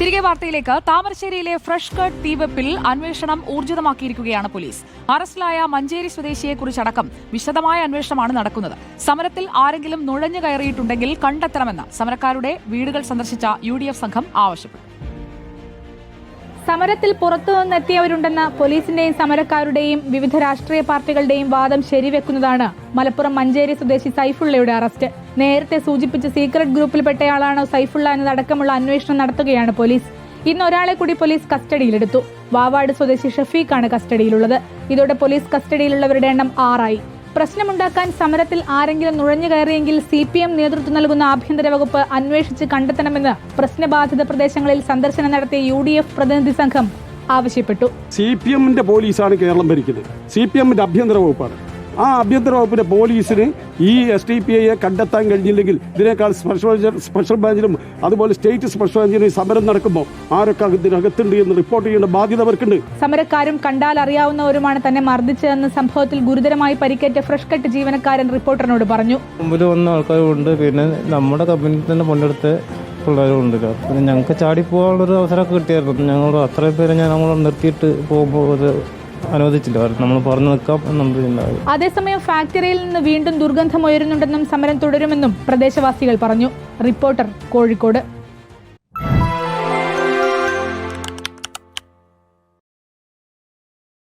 തിരികെ വാർത്തയിലേക്ക്. താമരശ്ശേരിയിലെ fresh cut തീവെപ്പിൽ അന്വേഷണം ഊർജിതമാക്കിയിരിക്കുകയാണ് പോലീസ്. അറസ്റ്റിലായ മഞ്ചേരി സ്വദേശിയെക്കുറിച്ചടക്കം വിശദമായ അന്വേഷണമാണ് നടക്കുന്നത്. സമരത്തിൽ ആരെങ്കിലും നുഴഞ്ഞു കയറിയിട്ടുണ്ടെങ്കിൽ കണ്ടെത്തണമെന്ന് സമരക്കാരുടെ വീടുകൾ സന്ദർശിച്ച യു സംഘം ആവശ്യപ്പെട്ടു. സമരത്തിൽ പുറത്തുനിന്നെത്തിയവരുണ്ടെന്ന പോലീസിന്റെയും സമരക്കാരുടെയും വിവിധ രാഷ്ട്രീയ പാർട്ടികളുടെയും വാദം ശരിവെക്കുന്നതാണ് മലപ്പുറം മഞ്ചേരി സ്വദേശി സൈഫുള്ളയുടെ അറസ്റ്റ്. നേരത്തെ സൂചിപ്പിച്ച സീക്രട്ട് ഗ്രൂപ്പിൽപ്പെട്ടയാളാണോ സൈഫുള്ള എന്നതടക്കമുള്ള അന്വേഷണം നടത്തുകയാണ് പോലീസ്. ഇന്ന് ഒരാളെ കൂടി പോലീസ് കസ്റ്റഡിയിലെടുത്തു. വാവാട് സ്വദേശി ഷഫീഖാണ് കസ്റ്റഡിയിലുള്ളത്. ഇതോടെ പോലീസ് കസ്റ്റഡിയിലുള്ളവരുടെ എണ്ണം ആറായി. പ്രശ്നമുണ്ടാക്കാൻ സമരത്തിൽ ആരെങ്കിലും നുഴഞ്ഞു കയറിയെങ്കിൽ സി പി എം നേതൃത്വം നൽകുന്ന ആഭ്യന്തര വകുപ്പ് അന്വേഷിച്ച് കണ്ടെത്തണമെന്ന് പ്രശ്നബാധിത പ്രദേശങ്ങളിൽ സന്ദർശനം നടത്തിയ യു ഡി എഫ് പ്രതിനിധി സംഘം ആവശ്യപ്പെട്ടു. സി പി എമ്മിന്റെ പോലീസാണ് കേരളം ഭരിക്കുന്നത്. സി പി എമ്മിന്റെ ആഭ്യന്തര വകുപ്പാണ്. ആ ആഭ്യന്തര വകുപ്പിന്റെ പോലീസിന് ഈ എസ് ഡി പി ഐയെ കണ്ടെത്താൻ കഴിഞ്ഞില്ലെങ്കിൽ ഇതിനേക്കാൾ സ്പെഷ്യൽ സ്പെഷ്യൽ ബ്രാഞ്ചിലും അതുപോലെ സ്റ്റേറ്റ് സ്പെഷ്യൽ ബ്രാഞ്ചിലും ഈ സമരം നടക്കുമ്പോൾ ആരൊക്കെ ഇതിനകത്തുണ്ട് എന്ന് റിപ്പോർട്ട് ചെയ്യേണ്ട ബാധ്യത അവർക്കുണ്ട്. സമരക്കാരും കണ്ടാൽ അറിയാവുന്നവരുമാണ് തന്നെ മർദ്ദിച്ചതെന്ന് സംഭവത്തിൽ ഗുരുതരമായി പരിക്കേറ്റ ഫ്രഷ് കട്ട് ജീവനക്കാരൻ റിപ്പോർട്ടറിനോട് പറഞ്ഞു. മുമ്പിൽ വന്ന ആൾക്കാരുണ്ട് പിന്നെ നമ്മുടെ കമ്പനിയിൽ തന്നെ പണ്ടെടുത്ത പിള്ളേരുണ്ട് പിന്നെ ഞങ്ങൾക്ക് ചാടി പോകാനുള്ളൊരു അവസരമൊക്കെ കിട്ടിയായിരുന്നു. ഞങ്ങൾ അത്രയും പേരെ ഞാൻ നമ്മൾ നിർത്തിയിട്ട് പോകുമ്പോൾ അത് അനുവദിച്ചില്ല നമ്മൾ പറഞ്ഞു നിൽക്കാം അതേസമയം ഫാക്ടറിയിൽ നിന്ന് വീണ്ടും ദുർഗന്ധം ഉയരുന്നുണ്ടെന്നും സമരം തുടരുമെന്നും പ്രദേശവാസികൾ പറഞ്ഞു. റിപ്പോർട്ടർ കോഴിക്കോട്.